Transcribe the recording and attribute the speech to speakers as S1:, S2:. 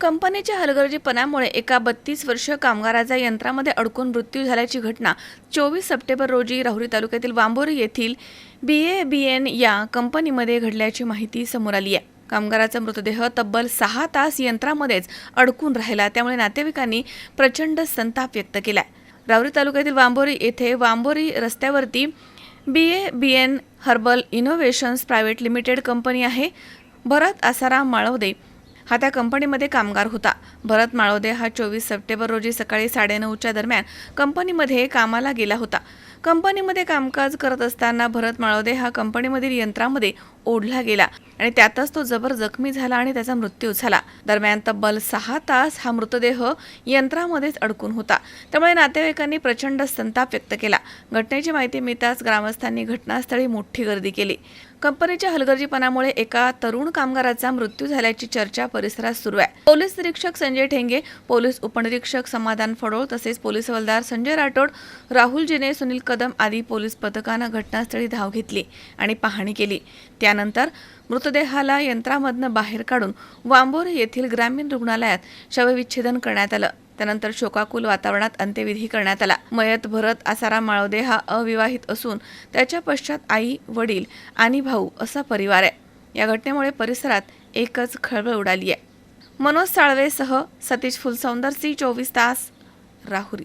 S1: कंपनीच्या हलगर्जीपणामुळे एका बत्तीस वर्ष कामगाराचा यंत्रामध्ये अडकून मृत्यू झाल्याची घटना चोवीस सप्टेंबर रोजी राहुरी तालुक्यातील वांबोरी येथील बी ए बी एन या कंपनीमध्ये घडल्याची माहिती समोर आली आहे. कामगाराचा मृतदेह तब्बल सहा तास यंत्रामध्येच अडकून राहिला त्यामुळे नातेवाईकांनी प्रचंड संताप व्यक्त केला राहुरी तालुक्यातील वांबोरी येथे वांबोरी रस्त्यावरती B A B N herbal innovations private limited company आहे. भरत आसाराम माळवदे हा त्या कंपनीमध्ये कामगार होता. भरत माळोदे हा चोवीस सप्टेंबर रोजी सकाळी साडेनऊच्या दरम्यान कंपनीमध्ये कामाला गेला होता. कंपनीमध्ये कामकाज करत असताना भरत माळोदे हा कंपनीमधील यंत्रामध्ये ओढला गेला आणि त्यातच तो जबर जखमी झाला आणि त्याचा मृत्यू झाला. दरम्यान तब्बल सहा तास हा मृतदेह यंत्रामध्येच अडकून होता. त्यामुळे नातेवाईकांनी प्रचंड संताप व्यक्त केला. घटनेची माहिती मिळताच ग्रामस्थांनी घटनास्थळी मोठी गर्दी केली. कंपनीच्या हलगर्जीपणामुळे एका तरुण कामगाराचा मृत्यू झाल्याची चर्चा परिसरात सुरू आहे. पोलीस निरीक्षक संजय ठेंगे पोलीस उपनिरीक्षक समाधान फडोळ तसेच पोलीस हवालदार संजय राठोड राहुल जिने सुनील कदम आदी पोलीस पथकानं घटनास्थळी धाव घेतली आणि पाहणी केली. त्यानंतर मृतदेहाला यंत्रामधनं बाहेर काढून वांबोरे येथील ग्रामीण रुग्णालयात शवविच्छेदन करण्यात आलं. त्यानंतर शोकाकुल वातावरणात अंत्यविधी करण्यात आला. मयत भरत आसाराम माळवदे हा अविवाहित असून त्याच्या पश्चात आई वडील आणि भाऊ असा परिवार आहे. या घटनेमुळे परिसरात एकच खळबळ उडाली आहे. मनोज साळवेसह सतीश फुलसौंदर सी चोवीस तास राहुरी.